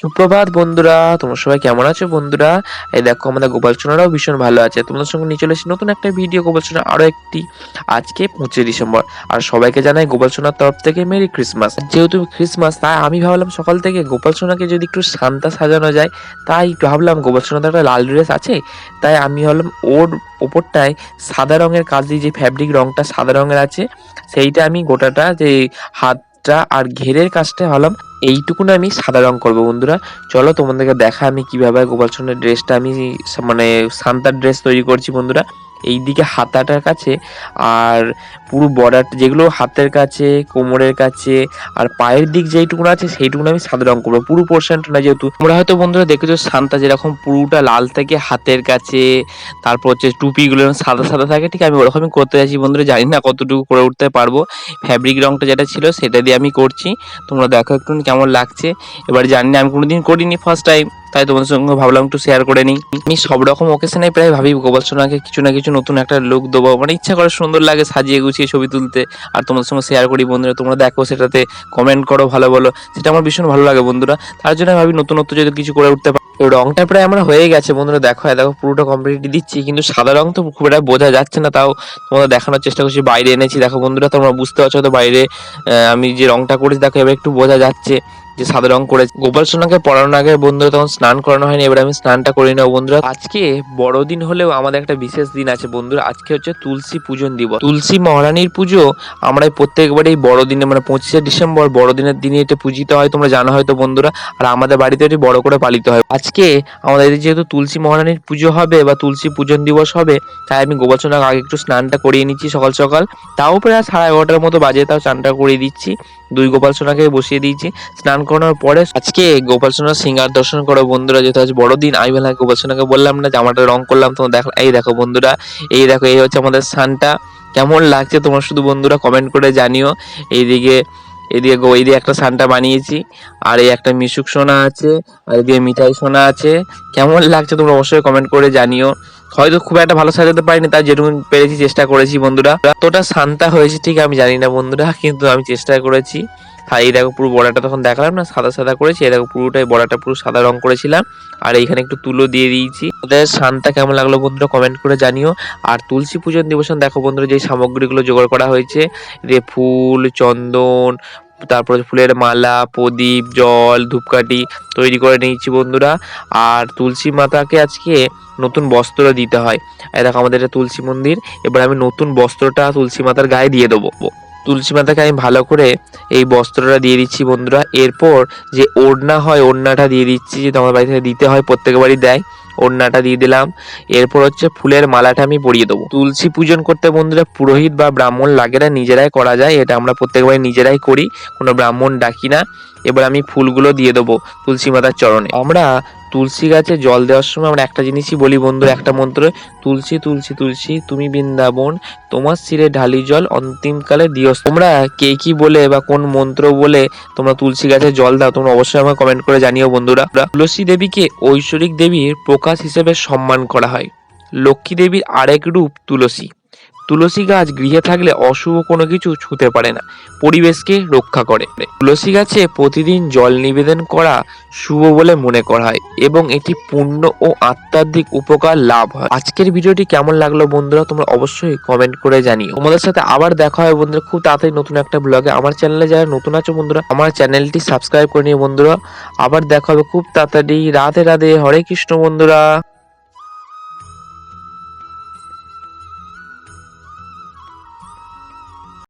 সুপ্রভাত বন্ধুরা, তোমরা সবাই কেমন আছো বন্ধুরা? এই দেখো, আমাদের গোপাল সোনারাও ভীষণ ভালো আছে। তোমাদের সঙ্গে নিয়ে চলে এসেছি নতুন একটা ভিডিও গোপাল সোনা আরও একটি আজকে পঁচিশে ডিসেম্বর। আর সবাইকে জানাই গোপাল সোনার তরফ থেকে মেরি ক্রিসমাস যেহেতু ক্রিসমাস তাই আমি ভাবলাম সকাল থেকে গোপাল সোনাকে যদি একটু শান্তা সাজানো যায়, তাই ভাবলাম গোপাল একটা লাল ড্রেস আছে, তাই আমি ভাবলাম ওর ওপরটায় সাদা রঙের কাজ দিয়ে যে ফ্যাব্রিক রঙটা সাদা রঙের আছে, সেইটা আমি গোটাটা যে হাতটা আর ঘেরের কাজটা ভাবলাম এইটুকুন আমি সাদা রং করব, বন্ধুরা। চলো তোমাদেরকে দেখা আমি কীভাবে গোপাল ড্রেসটা আমি মানে সান্তার ড্রেস তৈরি করছি, বন্ধুরা। এইদিকে হাতাটার কাছে আর পুরো বর্ডার যেগুলো হাতের কাছে, কোমরের কাছে আর পায়ের দিক যেইটুকুন আছে সেইটুকু আমি সাদা রং করব। পুরো পোর্শনটা না যেহেতু। তোমরা হয়তো বন্ধুরা দেখেছ সান্তা যেরকম পুরোটা লাল থেকে হাতের কাছে, তারপর হচ্ছে টুপিগুলো সাদা সাদা থাকে, ঠিক আমি ওরকমই করতে যাচ্ছি বন্ধুরা, জানি না কতটুকু করে উঠতে পারব। ফ্যাব্রিক রংটা যেটা ছিল সেটা দিয়ে আমি করছি। তোমরা দেখো একটু কেমন লাগছে। এবার জানি না আমি কোনোদিন করিনি ফার্স্ট টাইম তাই তোমাদের সঙ্গে ভাবলাম একটু শেয়ার করে নিই। আমি সব রকম ওকেশনে প্রায় ভাবি, গোপাল সোনাকে কিছু না কিছু নতুন একটা লুক দেবো। মানে ইচ্ছা করে সুন্দর লাগে সাজিয়ে গুছিয়ে ছবি তুলতে। আর তোমাদের সঙ্গে শেয়ার করি বন্ধুরা, তোমরা দেখো সেটাতে কমেন্ট করো, ভালো বলো। সেটা আমার ভীষণ ভালো লাগে বন্ধুরা। তার জন্য ভাবি নতুন নতুন যদি কিছু করে উঠতে পারি। রংটা প্রায় আমরা হয়ে গেছে বন্ধুরা, দেখো দেখো, পুরোটা কমপ্লিট দিচ্ছি। কিন্তু সাদা রং তো খুব একটা বোঝা যাচ্ছে না, তাও তোমাদের দেখানোর চেষ্টা করছি, বাইরে এনেছি। দেখো বন্ধুরা, তোমরা বুঝতে পারছ তো বাইরে আমি যে রংটা করেছি, দেখো, এবার একটু বোঝা যাচ্ছে। যে সাদা রং করে গোপাল সোনাকে পড়ানোর আগে বন্ধুরা তখন স্নান করানো হয়নি, এবার আমি স্নানটা করে নেব বন্ধুরা, আজকে বড়দিন হলেও আমাদের একটা বিশেষ দিন আছে বন্ধুরা। আজকে হচ্ছে তুলসী পূজন দিবস। তুলসী মহারানীর পুজো আমরা প্রত্যেকবারই বড়দিনে মানে পঁচিশে ডিসেম্বর বড়দিনের দিনে এটা পূজিত হয়, তোমরা জানো হয়তো বন্ধুরা। আর আমাদের বাড়িতে এটি বড় করে পালিত হয়। আজকে আমাদের যেহেতু তুলসী মহারানীর পুজো হবে বা তুলসী পূজন দিবস হবে, তাই আমি গোপাল সোনাকে আগে একটু স্নানটা করিয়ে নিচ্ছি সকাল সকাল। তাও প্রায় সাড়ে এগারোটার মতো বাজে, তাও স্নানটা করিয়ে দিচ্ছি। দুই গোপাল সোনাকে বসিয়ে দিয়েছি। স্নান করানোর পরে আজকে গোপাল সোনার সিঙ্গার দর্শন করো বন্ধুরা, যেহেতু আজ বড়দিন, আমি বললাম গোপাল সোনাকে বললাম না, জামাটা রং করলাম তোমার দেখো, এই দেখো বন্ধুরা, এই দেখো, এই হচ্ছে আমাদের স্নানটা কেমন লাগছে তোমার শুধু বন্ধুরা কমেন্ট করে জানিও। এইদিকে এদিকে গো, এইদিকে একটা সানটা বানিয়েছি, আর এই একটা মিশুক সোনা আছে, আর এদিকে মিঠাই সোনা আছে। কেমন লাগছে তোমরা অবশ্যই কমেন্ট করে জানিও। হয়তো খুব একটা ভালো সাজাতে পারিনি তার যেটুকু পেরেছি চেষ্টা করেছি বন্ধুরা। এতটা শান্তা হয়েছে, ঠিক আমি জানি না বন্ধুরা, কিন্তু আমি চেষ্টা করেছি। এই দেখো পুরো বড়াটা তখন দেখালাম না, সাদা সাদা করেছি, এই দেখো পুরোটাই বড়াটা পুরো সাদা রং করেছিলাম। আর এইখানে একটু তুলো দিয়ে দিয়েছি। ওদের শানটা কেমন লাগল বন্ধুরা কমেন্ট করে জানিও। আর তুলসী পূজন দিবসন দেখো বন্ধুরা যে সামগ্রীগুলো জোগাড় করা হয়েছে, যে ফুল, চন্দন, তারপর ফুলের মালা, প্রদীপ, জল, ধূপকাঠি তৈরি করে নিয়েছি বন্ধুরা। আর তুলসী মাতাকে আজকে নতুন বস্ত্র দিতে হয়। দেখো আমাদের এটা তুলসী মন্দির, এবার আমি নতুন বস্ত্রটা তুলসী মাতার গায়ে দিয়ে দেবো। তুলসী মাতাকে আমি ভালো করে এই বস্ত্রটা দিয়ে দিচ্ছি বন্ধুরা। এরপর যে ওড়না হয়, ওড়নাটা দিয়ে দিচ্ছি যে তোমার বাড়ি থেকে দিতে হয় প্রত্যেক বাড়ি দেয়, ওড়নাটা দিয়ে দিলাম। এরপর হচ্ছে ফুলের মালাটা আমি পরিয়ে দেবো। তুলসী পূজন করতে বন্ধুরা পুরোহিত বা ব্রাহ্মণ লাগে না, নিজেরাই করা যায়, এটা আমরা প্রত্যেকবারই নিজেরাই করি, কোনো ব্রাহ্মণ ডাকি না। এবার আমি ফুলগুলো দিয়ে দেবো তুলসী মাতার চরণে। আমরা তুলসী গাছে জল দেওয়ার সময় আমরা একটা জিনিসই বলি বন্ধু একটা মন্ত্র, তুলসী তুলসী তুলসী, তুমি বৃন্দাবন, তোমার শিরে ঢালি জল অন্তিমকালে দিও তোমরা কে কি বলে বা কোন মন্ত্র বলে তোমরা তুলসী গাছে জল দাও, তোমরা অবশ্যই আমাকে কমেন্ট করে জানিও বন্ধুরা। তুলসী দেবীকে ঐশ্বরিক দেবীর প্রকাশ হিসেবে সম্মান করা হয়। লক্ষ্মী দেবীর আরেক রূপ তুলসী। তুলসী গাছ গৃহে থাকলে অশুভ কোনো কিছু ছুঁতে পারে না, পরিবেশকে রক্ষা করে। তুলসী গাছে প্রতিদিন জল নিবেদন করা শুভ বলে মনে করা হয় এবং এটি পুণ্য ও আত্মাধিক উপকার লাভ হয়। আজকের ভিডিওটি কেমন লাগল বন্ধুরা, তোমরা অবশ্যই কমেন্ট করে জানিও। তোমাদের সাথে আবার দেখা হয় বন্ধুরা খুব তাড়াতাড়ি নতুন একটা ব্লগে আমার চ্যানেলে যারা নতুন আছো বন্ধুরা, আমার চ্যানেলটি সাবস্ক্রাইব করে নিও বন্ধুরা। আবার দেখা হবে খুব তাড়াতাড়ি। রাধে রাধে, হরে কৃষ্ণ বন্ধুরা।